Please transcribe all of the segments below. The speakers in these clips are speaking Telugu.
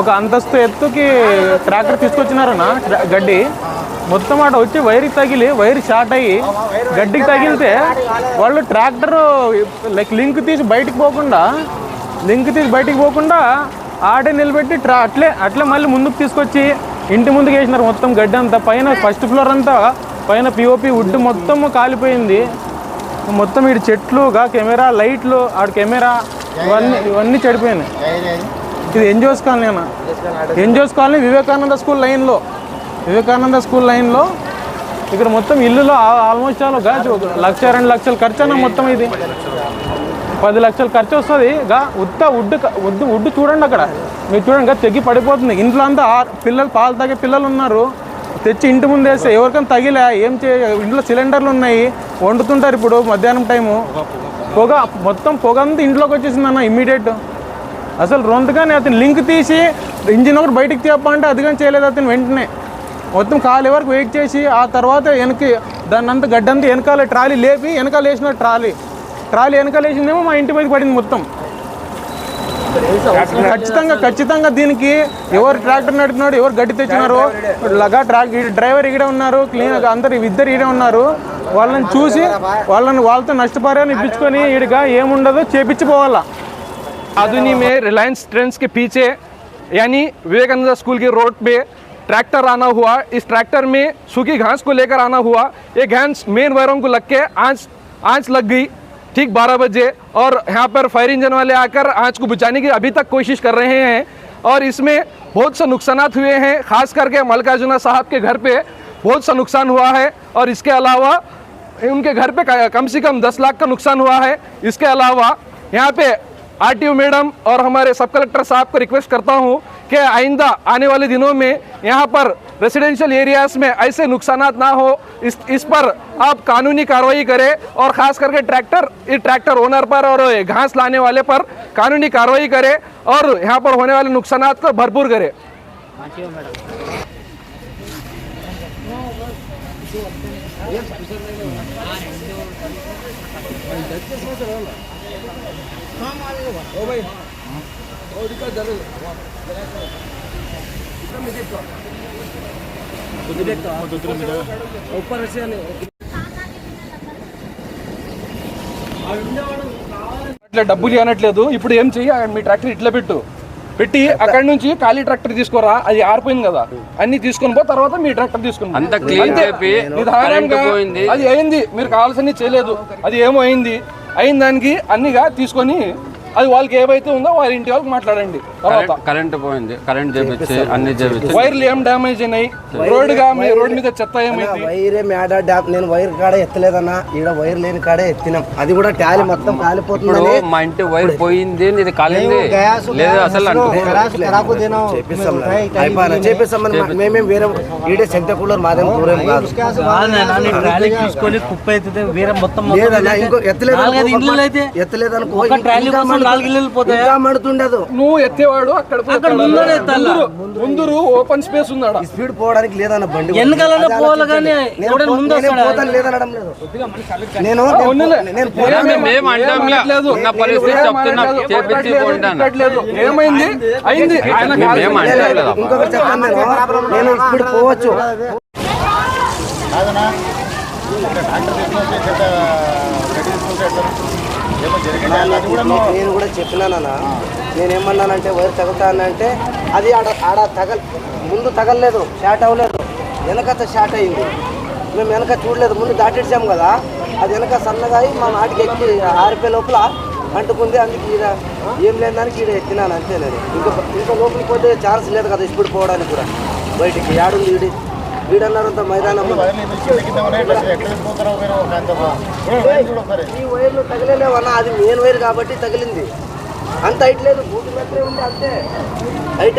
ఒక అంతస్తు ఎత్తుకి ట్రాక్టర్ తీసుకొచ్చినారన్న గడ్డి. మొత్తం ఆడ వచ్చి వైర్కి తగిలి వైర్ షార్ట్ అయ్యి గడ్డికి తగిలితే వాళ్ళు ట్రాక్టర్ లైక్ లింక్ తీసి బయటికి పోకుండా లింక్ తీసి బయటికి పోకుండా ఆడే నిలబెట్టి ట్రా అట్లే అట్లే మళ్ళీ ముందుకు తీసుకొచ్చి ఇంటి ముందుకు వేసినారు మొత్తం గడ్డి అంతా. పైన ఫస్ట్ ఫ్లోర్ అంతా పైన పిఓపి వుడ్ మొత్తం కాలిపోయింది. మొత్తం ఇటు చెట్లుగా కెమెరా లైట్లు ఆడ కెమెరా. ఇవన్నీ ఇవన్నీ చెడిపోయినాయి. ఇది ఎన్జిఓస్ కాలనీ అన్న. ఎన్జిఓస్ కాలనీ వివేకానంద స్కూల్ లైన్లో. వివేకానంద స్కూల్ లైన్లో. ఇక్కడ మొత్తం ఇల్లులో ఆల్మోస్ట్ ఆల్గా లక్ష రెండు లక్షలు ఖర్చు అన్న మొత్తం ఇది. పది లక్షలు ఖర్చు వస్తుంది. గా ఉత్త క- వుడ్ వుడ్ చూడండి అక్కడ. మీరు చూడండి గా తెగి పడిపోతుంది. ఇంట్లో అంతా పిల్లలు పాలు తాగే పిల్లలు ఉన్నారు. తెచ్చి ఇంటి ముందు వేస్తే ఎవరికైనా తగిలే ఏం చే ఇంట్లో సిలిండర్లు ఉన్నాయి. వండుతుంటారు ఇప్పుడు మధ్యాహ్నం టైము. పొగ మొత్తం పొగ అంతా ఇంట్లోకి వచ్చేసింది అన్న ఇమ్మీడియట్ అసలు రొంతగానే అతను లింక్ తీసి ఇంజిన్ ఒకటి బయటికి తీయప్పంటే అది కానీ చేయలేదు అతను వెంటనే. మొత్తం కాలు వరకు వెయిట్ చేసి ఆ తర్వాత వెనక్కి దాన్ని అంతా గడ్డంతా వెనకాల ట్రాలీ లేపి వెనకాల వేసిన ట్రాలీ. ట్రాలీ వెనకాల వేసిందేమో మా ఇంటి మీద పడింది మొత్తం. ఖచ్చితంగా ఖచ్చితంగా దీనికి ఎవరు ట్రాక్టర్ నడిపినాడు ఎవరు గడ్డి తెచ్చినారో లగా ట్రాక్ ఈ డ్రైవర్ ఇక్కడ ఉన్నారు క్లీన్ అందరు ఇద్దరు ఈడే ఉన్నారు వాళ్ళని చూసి వాళ్ళని వాళ్ళతో నష్టపరిహారం ఇప్పించుకొని ఈడిగా ఏముండదో చేపించిపోవాలా आधुनी में रिलायंस ट्रेंड्स के पीछे यानी विवेकानंद स्कूल के रोड पे ट्रैक्टर आना हुआ इस ट्रैक्टर में सूखी घास को लेकर आना हुआ ये घास मेन वायरों को लग के आँच आँच लग गई ठीक 12 बजे। और यहाँ पर फायर इंजन वाले आकर आँच को बुझाने की अभी तक कोशिश कर रहे हैं। और इसमें बहुत से नुकसान हुए हैं, खास करके मल्काजुना साहब के घर पे बहुत सा नुकसान हुआ है। और इसके अलावा उनके घर पे कम से कम 10 लाख का नुकसान हुआ है। इसके अलावा यहाँ पे आरटीओ मैडम और हमारे सब कलेक्टर साहब को रिक्वेस्ट करता हूँ कि आइंदा आने वाले दिनों में यहाँ पर रेसिडेंशियल एरियाज़ में ऐसे नुकसान ना हो, इस इस पर आप कानूनी कार्रवाई करें और खास करके ट्रैक्टर इस ट्रैक्टर ओनर पर और घास लाने वाले पर कानूनी कार्रवाई करें और यहाँ पर होने वाले नुकसान को भरपूर करें। ఇట్లా డబ్బులు అనట్లేదు ఇప్పుడు ఏం చెయ్యి? మీ ట్రాక్టర్ ఇట్లా పెట్టు. పెట్టి అక్కడ నుంచి ఖాళీ ట్రాక్టర్ తీసుకోరా. అది ఆరిపోయింది కదా. అన్ని తీసుకొని పో తర్వాత మీ ట్రాక్టర్ తీసుకుని. అంతా నిదానంగా. అది అయింది. మీరు కావాల్సింది చేయలేదు. అది ఏమో అయింది. అయిన దానికి అన్నిగా తీసుకొని అది వాళ్ళకి ఏవైతే ఉందో వాళ్ళ ఇంటి వాళ్ళకి మాట్లాడండి. తర్వాత కరెంట్ పోయింది. కరెంట్ చేపించి అన్ని చేపించి. వైర్లు ఏం డ్యామేజ్ అయినాయి? రోడ్గా మీ రోడ్ మీద చెత్త ఏమైంది? వైరే మేడ డ్యాప్ నేను వైర్ కాడ ఎత్తలేదన్నా ఈడ వైర్ లేని కాడే ఎత్తినాం. అది కూడా టాలీ మొత్తం ఇప్పుడు కాలిపోతుందని మా ఇంటి వైర్ పోయింది ఇది కాలింది. లేదు అసలు మేమేం వేరే ఈడే సెంటర్ కూలర్ మాదేం దూరం కాదు. తీసుకొని కుప్ప అయితే వేరే మొత్తం లేదన్నా ఇంకో ఎత్తలేదు ఎత్తలేదనుకో మడుతుండదు నువ్వు ఎత్తేవాడు అక్కడ ముందరే ఓపెన్ స్పేస్ ఉందాడ స్పీడ్ పోవడానికి లేదన్న బండి వెనకాలనే అది పోవాలి ఆలోచించండి. కానీ నేను? పోతాను లేదనడం లేదు. ఏమైంది అయింది. కాల్సింది. అంటాం లేదా ఇంకొకటి చెప్పాను నేను. నేను కూడా చెప్పినానన్నా నేనేమన్నానంటే వైర్ తగులుతానంటే అది ఆడ ఆడ తగల్ ముందు తగలలేదు షార్ట్ అవ్వలేదు. వెనకత షార్ట్ అయింది. మేము వెనక చూడలేదు. ముందు దాటిడ్చాం కదా. అది వెనక సన్నగా అయి మా నాటికి ఎక్కి ఆరిపోయే లోపల అంటుకుంది. అందుకే ఈడ ఏం లేని దానికి ఈడ ఎక్కినాను అంతే నేను ఇంకా ఇంకా లోపలికి పోతే ఛాన్స్ లేదు కదా ఇప్పుడు పోవడానికి కూడా. బయటికి యాడుంది ఈడి. వీడన్నారంత మైదానం. ఈ వైర్లు తగిలేవన్నా అది మెయిన్ వైర్ కాబట్టి తగిలింది. అంత హైట్ లేదు బూటి మెట్లే ఉంది అంతే. హైట్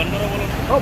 ಬಂದ್ಬರೋ ಹ್ಞೂ